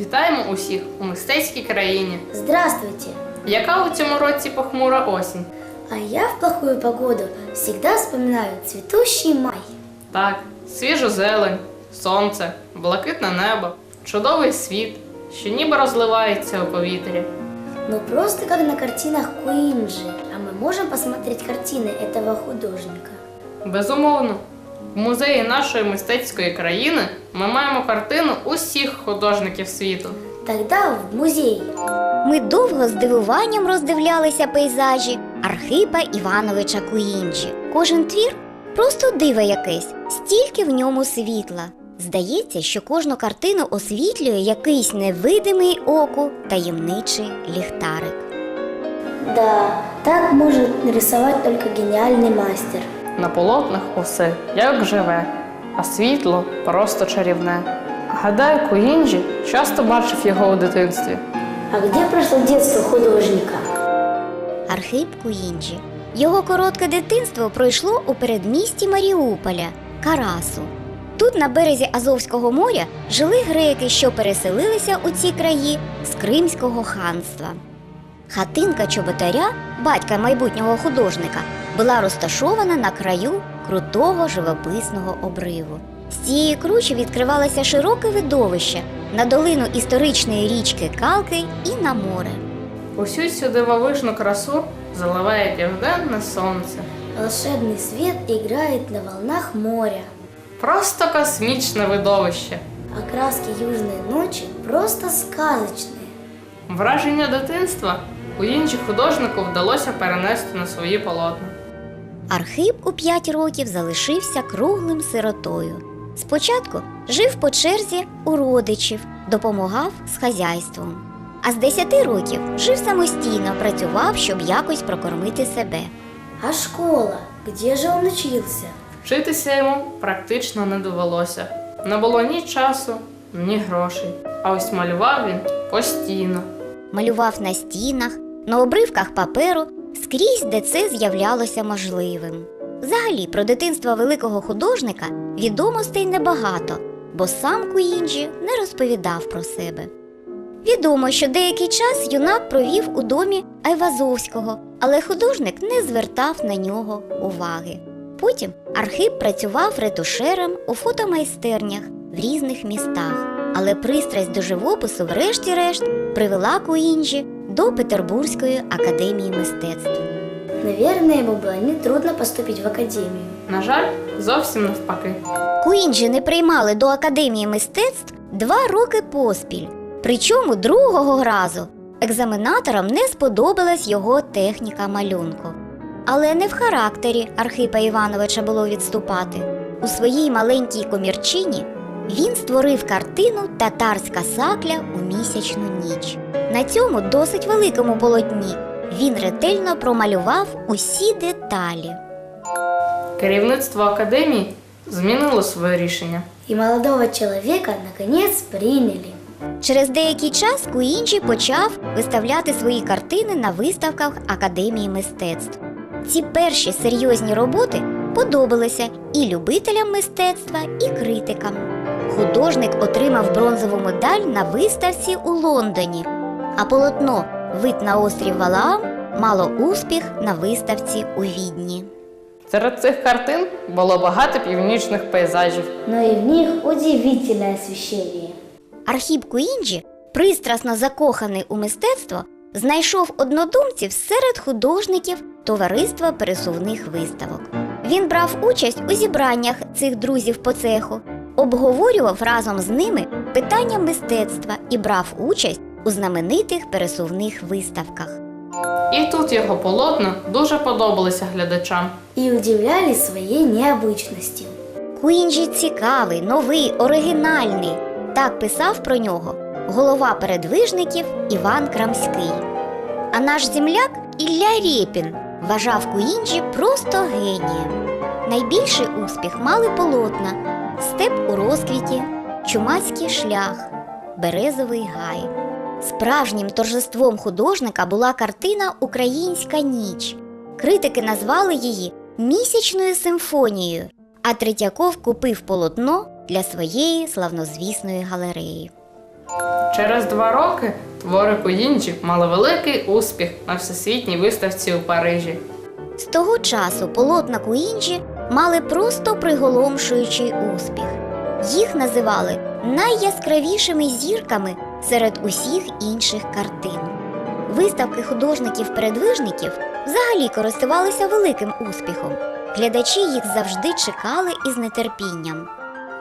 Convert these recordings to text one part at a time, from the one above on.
Вітаємо усіх у мистецькій країні. Здравствуйте! Яка у цьому році похмура осінь? А я в плохую погоду всегда вспоминаю цветущий май. Так, свіжу зелень, сонце, блакитне небо, чудовий світ, що ніби розливається у повітрі. Ну просто как на картинах Куинджи. А мы можем посмотреть картины этого художника. Безумовно, в музеї нашої мистецької країни ми маємо картину усіх художників світу. Тогда в музей. Ми довго з дивуванням роздивлялися пейзажі Архипа Івановича Куінджі. Кожен твір просто диво якесь, стільки в ньому світла. Здається, що кожну картину освітлює якийсь невидимий оку таємничий ліхтарик. Да, так может нарисовать только гениальный мастер. На полотнах усе як живе, а світло просто чарівне. Гадаю, Куінджі часто бачив його у дитинстві. А где прошло детство художника? Архип Куінджі. Його коротке дитинство пройшло у передмісті Маріуполя Карасу. Тут, на березі Азовського моря, жили греки, що переселилися у ці краї з Кримського ханства. Хатинка чоботаря, батька майбутнього художника, була розташована на краю крутого живописного обриву. З цієї кручі відкривалося широке видовище на долину історичної річки Калки і на море. Усю цю дивовижну красу заливає південне сонце. Волшебный свет играет на волнах моря. Просто космічне видовище. А краски южной ночи просто сказочные. Враження дитинства у інші художнику вдалося перенести на свої полотна. Архип у п'ять років залишився круглим сиротою. Спочатку жив по черзі у родичів, допомагав з хазяйством. А з 10 років жив самостійно, працював, щоб якось прокормити себе. А школа? Где же он учился? Вчитися йому практично не довелося. Не було ні часу, ні грошей. А ось малював він постійно. Малював на стінах, на обривках паперу, скрізь, де це з'являлося можливим. Взагалі, про дитинство великого художника відомостей небагато, бо сам Куінджі не розповідав про себе. Відомо, що деякий час юнак провів у домі Айвазовського, але художник не звертав на нього уваги. Потім Архип працював ретушером у фотомайстернях в різних містах, але пристрасть до живопису, врешті-решт, привела Куінджі до Петербурзької академії мистецтв. Наверное, ему было нетрудно поступить в академию. На жаль, зовсім навпаки. Куінджі не приймали до академії мистецтв два роки поспіль. Причому другого разу екзаменаторам не сподобалась його техніка малюнку. Але не в характері Архипа Івановича було відступати. У своїй маленькій комірчині він створив картину Татарська сакля у місячну ніч. На цьому досить великому полотні він ретельно промалював усі деталі. Керівництво академії змінило своє рішення. И молодого человека наконец приняли. Через деякий час Куінджі почав виставляти свої картини на виставках Академії мистецтв. Ці перші серйозні роботи подобалися і любителям мистецтва, і критикам. Художник отримав бронзову медаль на виставці у Лондоні, а полотно Вид на острів Валаам мало успіх на виставці у Відні. Серед цих картин було багато північних пейзажів. Но и в них удивительное освещение. Архіп Куінджі, пристрасно закоханий у мистецтво, знайшов однодумців серед художників товариства пересувних виставок. Він брав участь у зібраннях цих друзів по цеху, обговорював разом з ними питання мистецтва і брав участь у знаменитих пересувних виставках. І тут його полотна дуже подобалися глядачам. И удивляли своей необычностью. Куінджі цікавий, новий, оригінальний. Так писав про нього голова передвижників Іван Крамський. А наш земляк Ілля Рєпін вважав Куінджі просто генієм. Найбільший успіх мали полотна Степ у розквіті, Чумацький шлях, Березовий гай. Справжнім торжеством художника була картина Українська ніч. Критики назвали її місячною симфонією, а Третьяков купив полотно для своєї славнозвісної галереї. Через два роки твори Куїнджі мали великий успіх на всесвітній виставці у Парижі. З того часу полотна Куінджі мали просто приголомшуючий успіх. Їх називали найяскравішими зірками серед усіх інших картин. Виставки художників-передвижників взагалі користувалися великим успіхом. Глядачі їх завжди чекали із нетерпінням.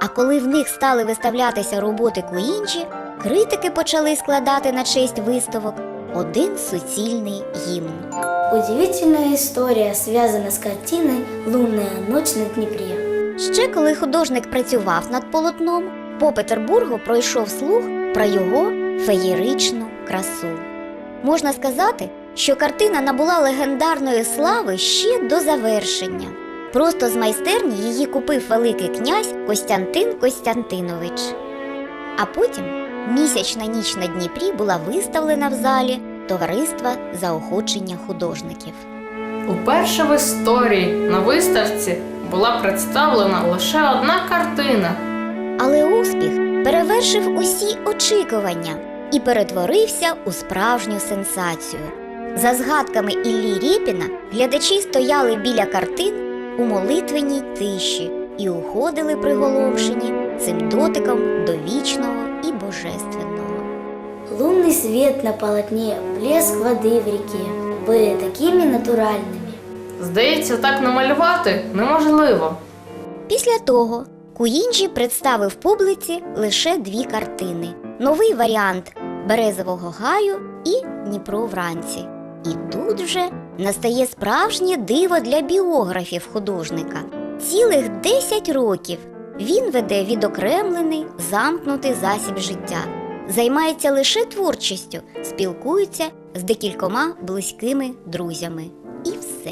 А коли в них стали виставлятися роботи Куінджі, критики почали складати на честь виставок один суцільний гімн. Удивительная история связана с картиной «Лунная ночь на Днепре». Ще коли художник працював над полотном, по Петербургу пройшов слух про його феєричну красу. Можна сказати, що картина набула легендарної слави ще до завершення. Просто з майстерні її купив великий князь Костянтин Костянтинович. А потім місячна ніч на Дніпрі була виставлена в залі Товариства заохочення художників. Уперше в історії на виставці була представлена лише одна картина. Але успіх перевершив усі очікування і перетворився у справжню сенсацію. За згадками Іллі Рєпіна, глядачі стояли біля картин у молитвенній тиші і уходили приголомшені цим дотиком до вічного і божественного. Лунный свет на полотне, блеск воды в реке были такими натуральными. Здається, так намалювати неможливо. Після того Куінджі представив публіці лише дві картини: новий варіант Березового гаю і Дніпро вранці. І тут вже настає справжнє диво для біографів художника. Цілих 10 років він веде відокремлений, замкнутий засіб життя, займається лише творчістю, спілкується з декількома близькими друзями. І все.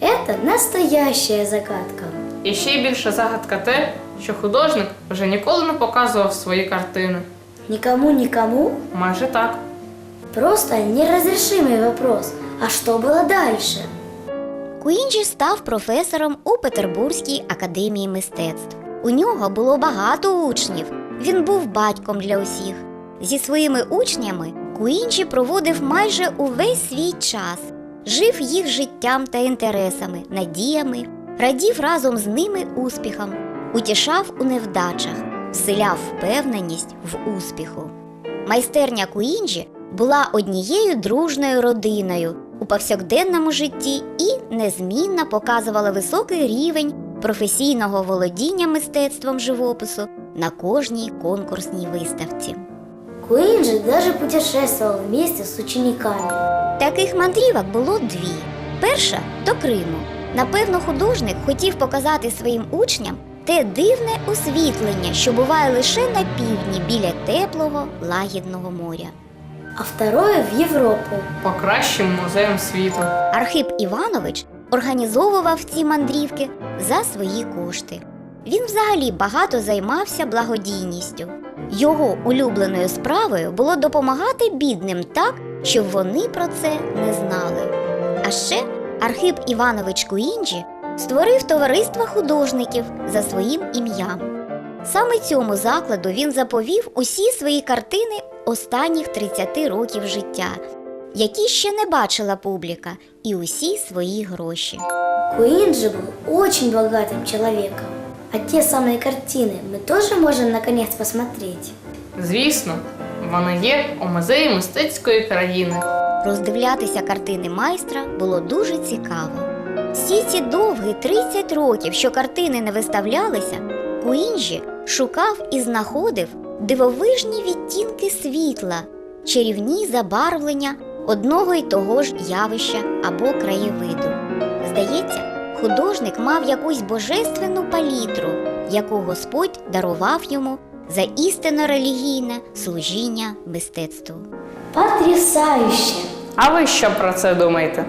Это настоящая загадка. І ще більша загадка те, що художник вже ніколи не показував свої картини. Никому-никому Майже так. просто неразрешимый вопрос. А что было дальше? Куінджі став професором у Петербурзькій академії мистецтв. У нього було багато учнів. Він був батьком для усіх. Зі своїми учнями Куінджі проводив майже увесь свій час, жив їх життям та інтересами, надіями, радів разом з ними успіхам, утішав у невдачах, вселяв впевненість в успіху. Майстерня Куінджі була однією дружною родиною у повсякденному житті і незмінно показувала високий рівень професійного володіння мистецтвом живопису на кожній конкурсній виставці. Куинджи даже путешествовал вместе с учениками. Таких мандрівок було дві. Перша до Криму. Напевно, художник хотів показати своїм учням те дивне освітлення, що буває лише на півдні біля теплого лагідного моря. А второе в Европу. По кращим музеям світу. Архип Іванович організовував ці мандрівки за свої кошти. Він взагалі багато займався благодійністю. Його улюбленою справою було допомагати бідним так, щоб вони про це не знали. А ще Архип Іванович Куінджі створив товариство художників за своїм ім'ям. Саме цьому закладу він заповів усі свої картини останніх 30 років життя, які ще не бачила публіка, і усі свої гроші. Куинджи был очень богатым человеком. А те самые картины мы тоже можем наконец посмотреть. Звісно, вони є у музеї мистецької країни. Роздивлятися картини майстра було дуже цікаво. Всі ці довгі 30 років, що картини не виставлялися, Куінджі шукав і знаходив дивовижні відтінки світла, чарівні забарвлення одного й того ж явища або краєвиду. Здається, художник мав якусь божественну палітру, яку Господь дарував йому за істинно релігійне служіння мистецтву. Потрясающе! А ви що про це думаєте?